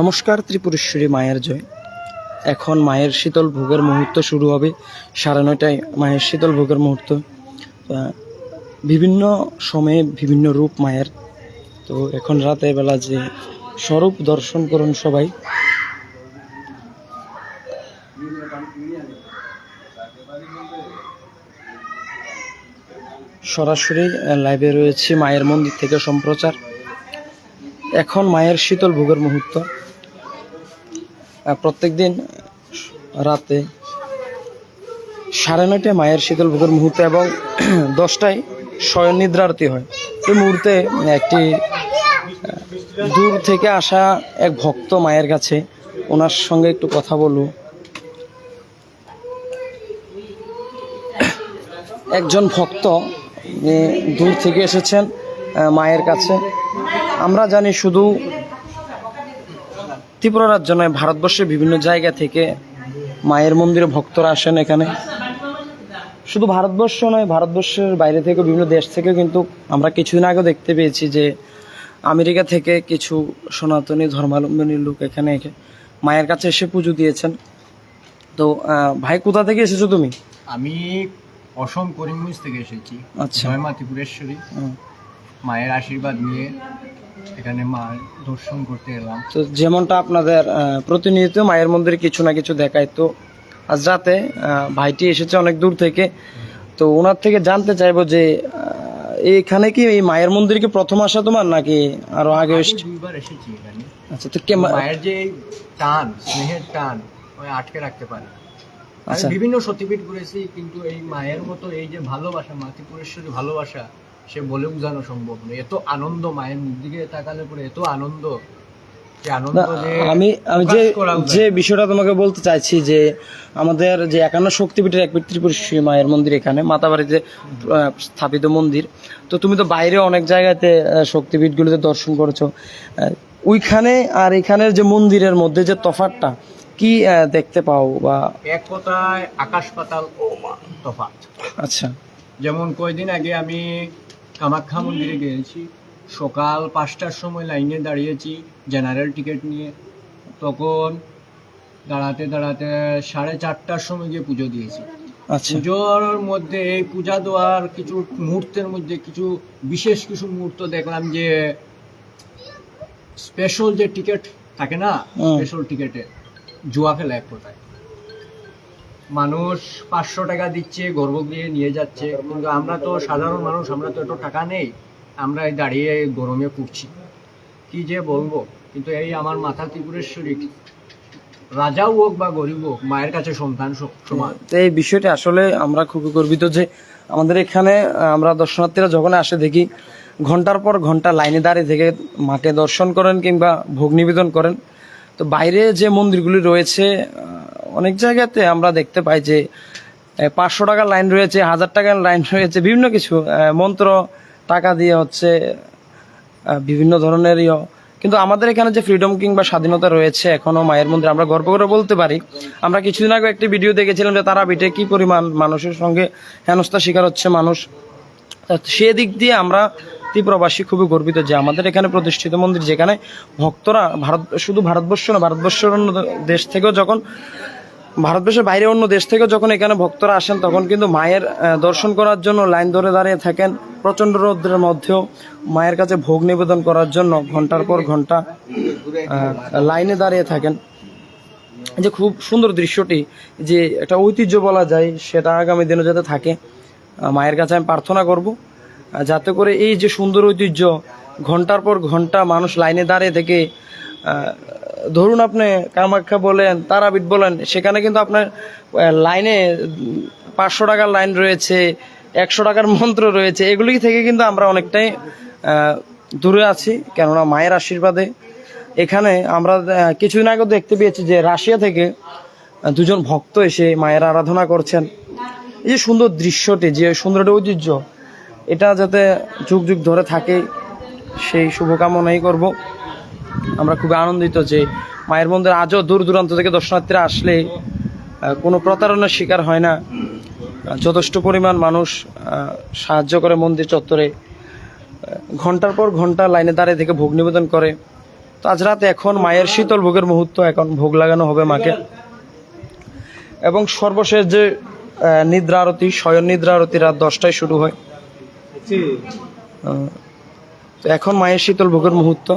নমস্কার, ত্রিপুরেশ্বরী মায়ের জয়। এখন মায়ের শীতল ভোগের মুহূর্ত শুরু হবে সাড়ে নয়টায়, মায়ের শীতল ভোগের মুহূর্ত। বিভিন্ন সময়ে বিভিন্ন রূপ মায়ের। তো এখন রাতে বেলা যে স্বরূপ দর্শন করুন সবাই। সরাসরি লাইভে রয়েছে মায়ের মন্দির থেকে সম্প্রচার। এখন মায়ের শীতল ভোগের মুহূর্ত। প্রত্যেক দিন রাতে সাড়ে নয়টায় মায়ের শীতল ভোগের মুহূর্ত এবং দশটায় শয়ন নিদ্রা আরতি হয়। এই মুহূর্তে একটি দূর থেকে আসা এক ভক্ত মায়ের কাছে ওনার সঙ্গে একটু কথা বলব একজন ভক্ত দূর থেকে এসেছেন মায়ের কাছে। আমরা জানি শুধু ত্রিপুরা রাজ্য নয় ভারতবর্ষের বিভিন্ন জায়গা থেকে মায়ের মন্দিরে ভক্তরা আসেন এখানে। শুধু ভারতবর্ষ নয় ভারতবর্ষের বাইরে থেকে বিভিন্ন দেশ থেকে কিন্তু আমরা কিছুদিন আগে দেখতে পেয়েছি যে আমেরিকা থেকে কিছু সনাতনী ধর্মাবলম্বী লোক এখানে এসে মায়ের কাছে এসে পুজো দিয়েছেন। তো ভাই কোথা থেকে এসেছ তুমি? আমি অসম করিমগঞ্জ থেকে এসেছি আচ্ছা। ত্রিপুরেশ্বরী মায়ের আশীর্বাদ নিয়ে এখানে মা দর্শন করতে এলাম। তো যেমনটা আপনাদের প্রতিনিয়ত মায়ের মন্দিরে কিছু না কিছু দেখায় তো আজ রাতে ভাইটি এসেছে অনেক দূর থেকে। তো ওনার থেকে জানতে চাইব যে এখানে কি এই মায়ের মন্দিরে কি প্রথম আসা তোমার নাকি আরও আগে দুইবার এসেছি এখানে। আচ্ছা তো কে মায়ের যে টান স্নেহের টান ওই আটকে রাখতে পারে। আমি আচ্ছা। বিভিন্ন সতীপীঠ ঘুরেছি কিন্তু এই মায়ের মতো এই যে ভালোবাসা মা ত্রিপুরেশ্বরী ভালোবাসা সে বলে বোঝানো সম্ভব নয়। এত আনন্দ মায়ের মুখ দিকে তাকালে পরে এত আনন্দ যে আনন্দ যে আমি আমি যে যে বিষয়টা তোমাকে বলতে চাইছি যে আমাদের যে একান্ন শক্তিপীঠের এক ত্রিপুরেশ্বরী মায়ের মন্দির এখানে মাতাবাড়িতে স্থাপিত মন্দির। তো তুমি তো বাইরে অনেক জায়গাতে শক্তিপীঠগুলোতে দর্শন করেছ। ওইখানে আর এখানের যে মন্দিরের মধ্যে যে তফাৎটা কি দেখতে পাও বা? এক কথায় আকাশ পাতাল ও মা আচ্ছা। যেমন কয়দিন আগে আমি কামাখ্যা মন্দিরে গিয়েছি। সকাল পাঁচটার সময় লাইনে দাঁড়িয়েছি জেনারেল টিকিট নিয়ে। তখন দাঁড়াতে দাঁড়াতে সাড়ে চারটার সময় গিয়ে পুজো দিয়েছি। আচ্ছা। পুজোর মধ্যে এই পূজা দেওয়ার কিছু মুহূর্তের মধ্যে কিছু বিশেষ কিছু মুহূর্ত দেখলাম যে স্পেশাল যে টিকিট থাকে না স্পেশাল টিকিটে জুয়া খেলা এক কোথায় মানুষ পাঁচশো টাকা দিচ্ছে গর্ভগৃহে নিয়ে যাচ্ছে। কিন্তু আমরা তো সাধারণ মানুষ, আমরা তো এত টাকা নেই, আমরা এই দাঁড়িয়ে গরমে পুড়ছি। কি যে বলব? কিন্তু এই আমার মাথা ত্রিপুরেশ্বরী, রাজাও হোক বা গরিব হোক, মায়ের কাছে সন্তান সমান। তো এই বিষয়টা আসলে আমরা খুবই গর্বিত যে আমাদের এখানে, আমরা দর্শনার্থীরা যখন আসে দেখি, ঘণ্টার পর ঘণ্টা লাইনে দাঁড়িয়ে থেকে মাকে দর্শন করেন কিংবা ভোগ নিবেদন করেন তো বাইরে যে মন্দিরগুলি রয়েছে অনেক জায়গাতে আমরা দেখতে পাই যে পাঁচশো টাকার লাইন রয়েছে, হাজার টাকার লাইন রয়েছে, বিভিন্ন কিছু মন্ত্র, টাকা দিয়ে হচ্ছে বিভিন্ন ধরনের ইয়ে। কিন্তু আমাদের এখানে যে ফ্রিডম কিংবা স্বাধীনতা রয়েছে এখনও মায়ের মন্দিরে, আমরা গর্ব করে বলতে পারি। আমরা কিছুদিন আগে একটি ভিডিও দেখেছিলাম যে তারা বিটে কি পরিমাণ মানুষের সঙ্গে হেনস্থা শিকার হচ্ছে মানুষ। তা সেদিক দিয়ে আমরা ত্রিপুরাবাসী খুবই গর্বিত যে আমাদের এখানে প্রতিষ্ঠিত মন্দির যেখানে ভক্তরা ভারত, শুধু ভারতবর্ষ না, ভারতবর্ষের অন্য দেশ থেকেও যখন, ভারতবর্ষের বাইরে অন্য দেশ থেকে যখন এখানে ভক্তরা আসেন, তখন কিন্তু মায়ের দর্শন করার জন্য, লাইন ধরে দাঁড়িয়ে থাকেন, প্রচণ্ড রৌদ্রের মধ্যেও মায়ের কাছে ভোগ নিবেদন করার জন্য ঘণ্টার পর ঘণ্টা লাইনে দাঁড়িয়ে থাকেন। যে খুব সুন্দর দৃশ্যটি, যে একটা ঐতিহ্য বলা যায়, সেটা আগামী দিনে যাতে থাকে মায়ের কাছে আমি প্রার্থনা করব। যাতে করে এই যে সুন্দর ঐতিহ্য, ঘণ্টার পর ঘণ্টা মানুষ লাইনে দাঁড়িয়ে থেকে ধরুন আপনি কামাখ্যা বলেন, তারাপীঠ বলেন, সেখানে কিন্তু আপনার লাইনে পাঁচশো টাকার লাইন রয়েছে, একশো টাকার মন্ত্র রয়েছে, এগুলি থেকে কিন্তু আমরা অনেকটাই দূরে আছি, কেননা মায়ের আশীর্বাদে। এখানে আমরা কিছুদিন আগেও দেখতে পেয়েছি যে রাশিয়া থেকে দুজন ভক্ত এসে মায়ের আরাধনা করছেন। এই যে সুন্দর দৃশ্যটি, যে সুন্দর ঐতিহ্য এটা যাতে যুগ যুগ ধরে থাকে, সেই শুভকামনাই করব। আমরা খুবই আনন্দিত যে মায়ের মন্দির আজও দূর দূরান্ত থেকে দর্শনার্থীরা আসলে কোনো প্রতারণার শিকার হয় না। যথেষ্ট পরিমাণ মানুষ সাহায্য করে মন্দির চত্বরে ঘণ্টার পর ঘণ্টা লাইনে দাঁড়িয়ে থেকে ভোগ নিবেদন করে। তো আজ রাতে এখন মায়ের শীতল ভোগের মুহূর্ত, এখন ভোগ লাগানো হবে মাকে। এবং সর্বশেষ যে নিদ্রা আরতি শয়ন নিদ্রা আরতি রাত দশটায় শুরু হয়। এখন মায়ের শীতল ভোগের মুহূর্ত।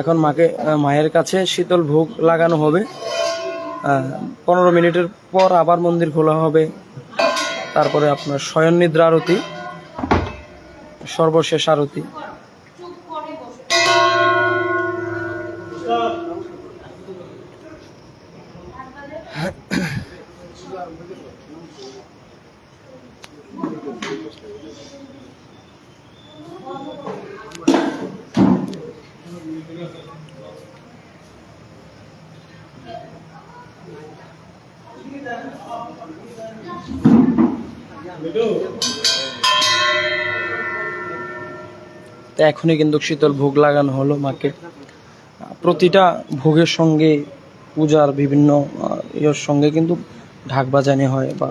এখন মাকে মায়ের কাছে শীতল ভোগ লাগানো হবে। পনেরো মিনিটের পর আবার মন্দির খোলা হবে। তারপরে আপনার শয়ন নিদ্রা আরতি, সর্বশেষ আরতি। তো এখনই কিন্তু শীতল ভোগ লাগানো হলো মাকে। প্রতিটা ভোগের সঙ্গে পূজার বিভিন্ন ইয়ের সঙ্গে কিন্তু ঢাক বাজানি হয় বা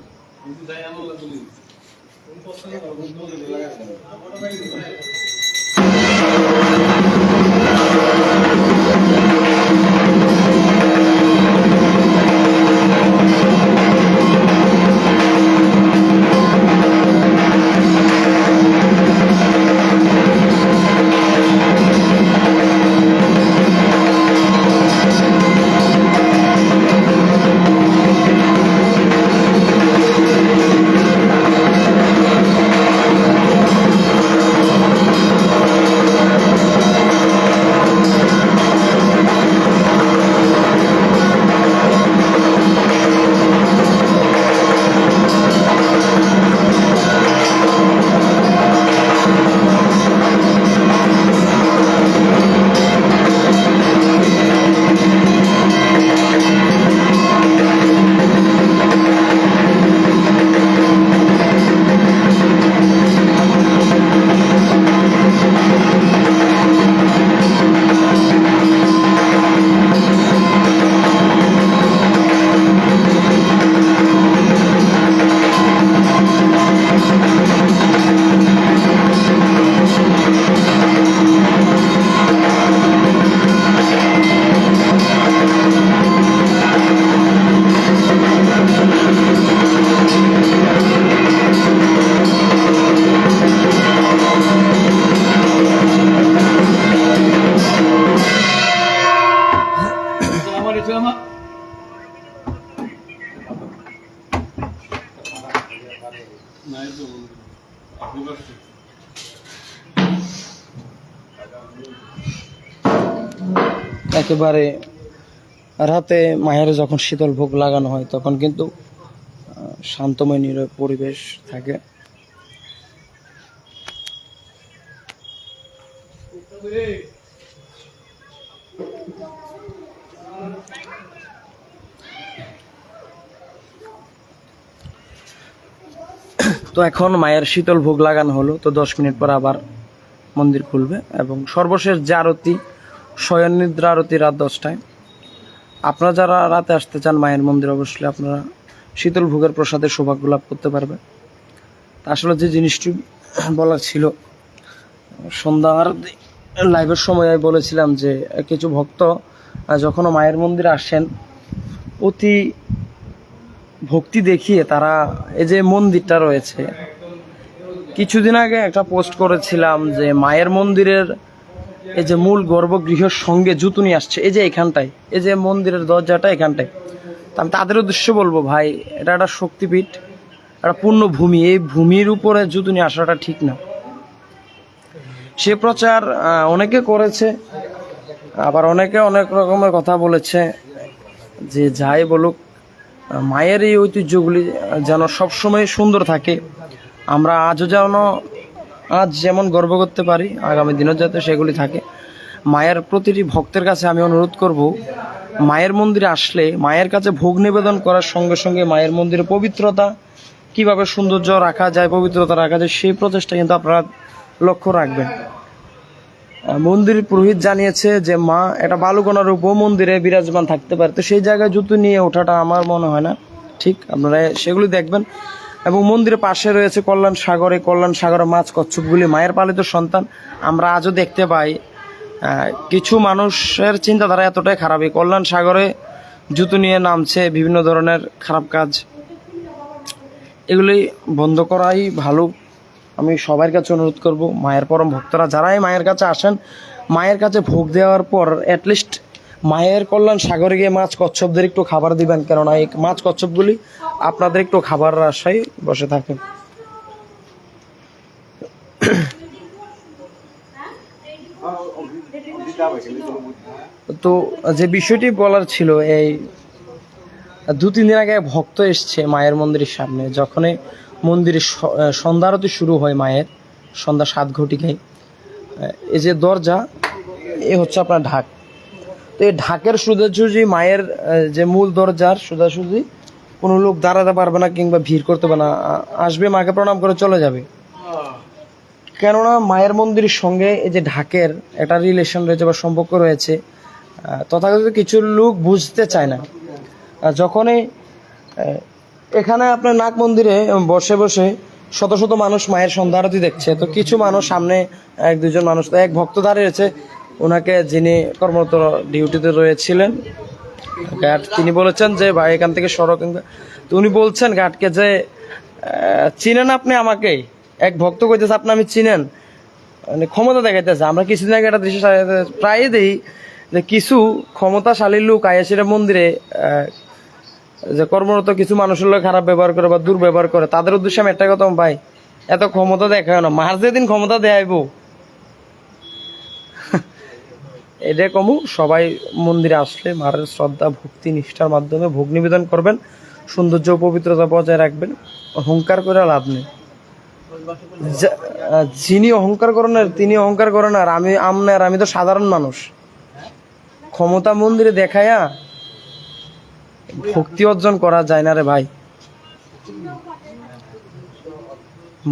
ఇంటి దయానంలో ఉంది ఇంకొస్తాను একেবারে রাতে মায়ের যখন শীতল ভোগ লাগানো হয়, তখন কিন্তু শান্তময় নীরব পরিবেশ থাকে। তো এখন মায়ের শীতল ভোগ লাগানো হলো, তো দশ মিনিট পর আবার মন্দির খুলবে এবং সর্বশেষ যে আরতি শয়ন নিদ্রা আরতি রাত দশটায়। আপনারা যারা রাতে আসতে চান মায়ের মন্দির, অবশ্যই আপনারা শীতল ভোগের প্রসাদের সৌভাগ্য লাভ করতে পারবে তা আসলে যে জিনিসটি বলার ছিল সন্ধ্যার লাইভের সময় আমি বলেছিলাম যে, কিছু ভক্ত যখন মায়ের মন্দিরে আসেন, অতি ভক্তি দেখিয়ে তারা এই যে মন্দিরটা রয়েছে, কিছুদিন আগে একটা পোস্ট করেছিলাম যে, মায়ের মন্দিরের এই যে মূল গর্ভগৃহের সঙ্গে জুতো নিয়ে আসছে, এই যে এখানটায়, এই যে মন্দিরের দরজাটা এখানটায়। আমি তাদের উদ্দেশ্য বলব, ভাই, এটা একটা শক্তিপীঠ, একটা পূর্ণ ভূমি এই ভূমির উপরে জুতো নিয়ে আসাটা ঠিক না। সে প্রচার অনেকে করেছে, আবার অনেকে অনেক রকমের কথা বলেছে, যে যাই বলুক, মায়ের এই ঐতিহ্যগুলি যেন সবসময় সুন্দর থাকে, আমরা আজও যেন আজ যেমন গর্ব করতে পারি, আগামী দিনও যাতে সেগুলি থাকে। মায়ের প্রতিটি ভক্তের কাছে আমি অনুরোধ করব, মায়ের মন্দিরে আসলে, মায়ের কাছে ভোগ নিবেদন করার সঙ্গে সঙ্গে মায়ের মন্দিরে পবিত্রতা কীভাবে সৌন্দর্য রাখা যায়, পবিত্রতা রাখা যায়, সেই প্রচেষ্টা কিন্তু আপনারা লক্ষ্য রাখবেন। মন্দির পুরোহিত জানিয়েছে যে, মা একটা বালুকোনার উপর মন্দিরে বিরাজমান থাকতে পারে। তো সেই জায়গায় জুতো নিয়ে ওঠাটা আমার মনে হয় না। ঠিক, আপনারা সেগুলি দেখবেন। এবং মন্দিরের পাশে রয়েছে কল্যাণ সাগরে। কল্যাণ সাগরের মাছ কচ্ছপগুলি মায়ের পালিত সন্তান। আমরা আজও দেখতে পাই কিছু মানুষের চিন্তাধারা এতটাই খারাপ। এই কল্যাণ সাগরে জুতো নিয়ে নামছে বিভিন্ন ধরনের খারাপ কাজ। এগুলি বন্ধ করাই ভালো। আমি সবার কাছে অনুরোধ করব, মায়ের পরম ভক্তরা, যারাই মায়ের কাছে আসেন, মায়ের কাছে ভোগ দেওয়ার পর অ্যাটলিস্ট মায়ের কল্যাণ সাগরে গিয়ে মাছ কচ্ছপদের একটু খাবার দিবেন। কেননা এই মাছ কচ্ছপগুলি আপনাদের একটু খাবার আশায় বসে থাকে। তো যে বিষয়টি বলার ছিল এই দু তিন দিন আগে ভক্ত এসছে মায়ের মন্দিরের সামনে। যখনই মন্দিরের স- আহ, সন্ধ্যা আরতি শুরু হয় মায়ের সন্ধ্যা সাত ঘটিকায় আহ, এই যে দরজা এ হচ্ছে আপনার ঢাক। তো এই ঢাকের সোজাসুজি মায়ের যে মূল দরজার সোজাসুজি, কোনো লোক দাঁড়াতে পারবে না কিংবা ভিড় করতে পারবে না। আসবে মাকে প্রণাম করে চলে যাবে। কেননা মায়ের মন্দিরের সঙ্গে এই যে ঢাকের একটা রিলেশন রয়েছে বা সম্পর্ক রয়েছে তথাকথিত কিছু লোক বুঝতে চায় না। যখনই এখানে আপনার নাগ মন্দিরে বসে বসে শত শত মানুষ মায়ের সন্ধ্যা আরতি দেখছে। তো কিছু মানুষ সামনে, এক দুজন মানুষ এক ভক্ত দাঁড়িয়েছে ওনাকে যিনি কর্মরত ডিউটিতে রয়েছিলেন গার্ড তিনি বলেছেন যে, ভাই, এখান থেকে সড়ক তো উনি বলছেন গার্ডকে যে চিনেন আপনি আমাকে এক ভক্ত কইতেছে আপনি আমি চিনেন। মানে ক্ষমতা দেখাইতেছে। আমরা কিছুদিন আগে একটা দৃশ্য প্রায়ই দেই যে, কিছু ক্ষমতাশালী লোক আয়াসিরা মন্দিরে যে কর্মরত কিছু মানুষের লোক খারাপ ব্যবহার করে বা দুর্ব্যবহার করে, তাদের উদ্দেশ্যে আমি একটা কথা ভাই, এত ক্ষমতা দেখায় না। মার যেদিন ক্ষমতা দেখাইবো এটা কমু, সবাই মন্দিরে আসলে মায়ের শ্রদ্ধা, ভক্তি, নিষ্ঠার মাধ্যমে ভোগ নিবেদন করবেন, সৌন্দর্য পবিত্রতা বজায় রাখবেন, অহংকার করে লাভ নেই। যিনি অহংকার করেন আর তিনি অহংকার করেন আর আমি আমনার আমি তো সাধারণ মানুষ। ক্ষমতা মন্দিরে দেখায়া ভক্তি অর্জন করা যায় না রে ভাই।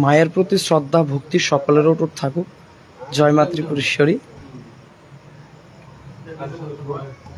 মায়ের প্রতি শ্রদ্ধা, ভক্তি সকলের অটুট থাকুক। জয় মাতৃপুরেশ্বরী I don't.